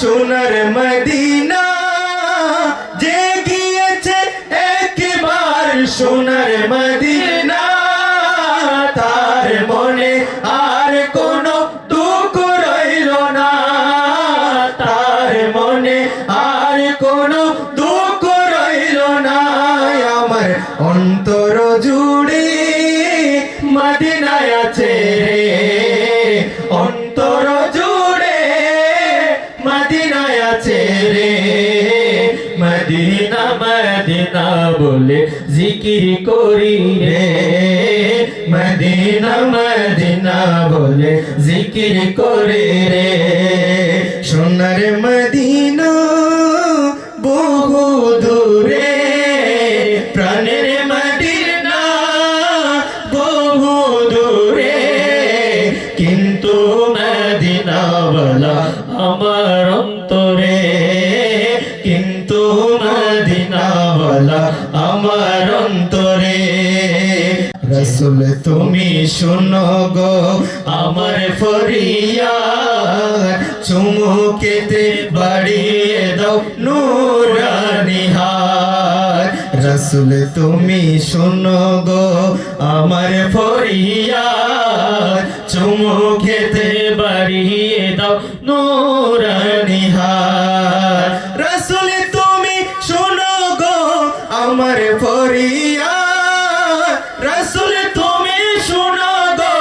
সোনার মদিনা, যে গিয়েছে একবার সোনার মদিনা, তার মনে আর কোনো দুঃখ রইল না। তার মনে আর কোনো দুঃখ রইল না। আমার অন্তর জুড়ে মদিনায় আছে রে। আছে রে মদিনা মদিনা বলে জিকির করি রে। মদিনা মদিনা বলে জিকির করে রে। সোনার মদিনা বহু দূরে, প্রাণের মদিনা বহু দূরে। কিন্তু মদিনা বলা আমার আমার অন্তরে। রসুল তুমি শুনো গো আমার ফরিয়াদ। চুমুকেতে বাড়িয়ে দাও নুরানি হাত। রসুল তুমি শুনো গো আমার ফরিয়াদ। চুমুকেতে বাড়িয়ে দাও নুরানি ফরিয়াদ রসুল তুমি শুনো গো,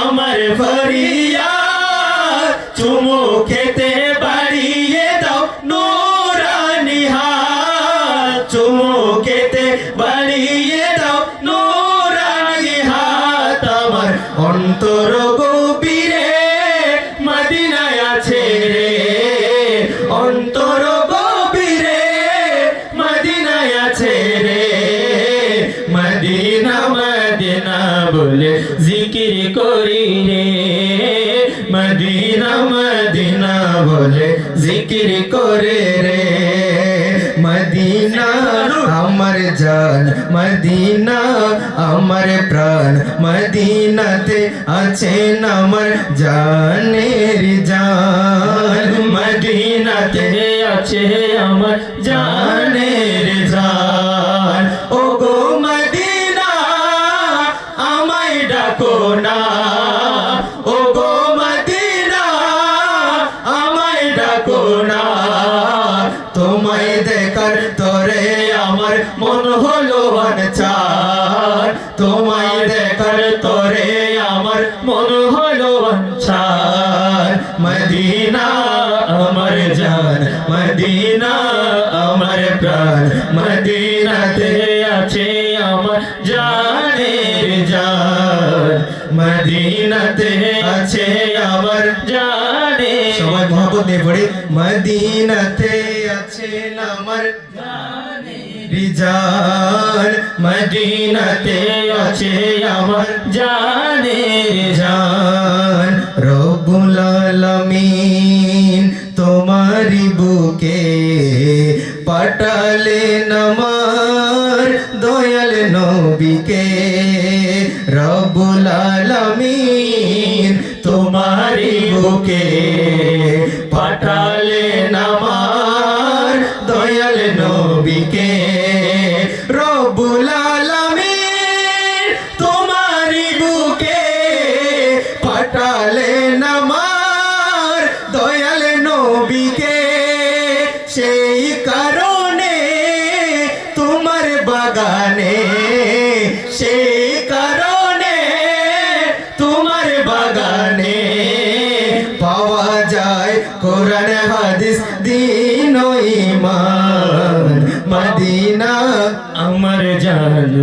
আমার ফরিয়াদ চুমু খেতে বাড়িয়ে দাও নুরানি হাত। চুমু খেতে বাড়িয়ে দাও নুরানি হাত। আমার অন্তর গভীরে মদিনায় আছে রে। অন্তর জিকির করি রে। মদিনা মদিনা বলে জিকির করে রে। মদিনা আমার জান মদিনা আমার প্রাণ। মদিনাতে আছেন আমার জানের জান। মদিনাতে আছে আমার হলো অনচার তোমায় দেখার তরে আমার মন হলো অনচার মদিনা আমার জান মদিনা আমার প্রাণ। মদিনাতে আছে আমার জানের জান। মদিনাতে আছে আমার জানে সবাই মহব্বত নিয়ে পড়ি। মদিনাতে আছে আমার রিজান মদিনাতে আছে আমার জানের জান রব্বুল আলামিন তোমারি বুকে পাঠালেন আমার দয়াল নবীকে রব্বুল আলামিন তোমারি বুকে পাঠালেন নবীকে রব্বুল আলামিন তোমারি বুকে পাঠালেন আমার দয়াল নবীকে। সেই কারণে তোমার বাগানে, সেই কারণে তোমার বাগানে পাওয়া যায় কোরআন হাদিস দিন ও ইমান মদিনা আমার জান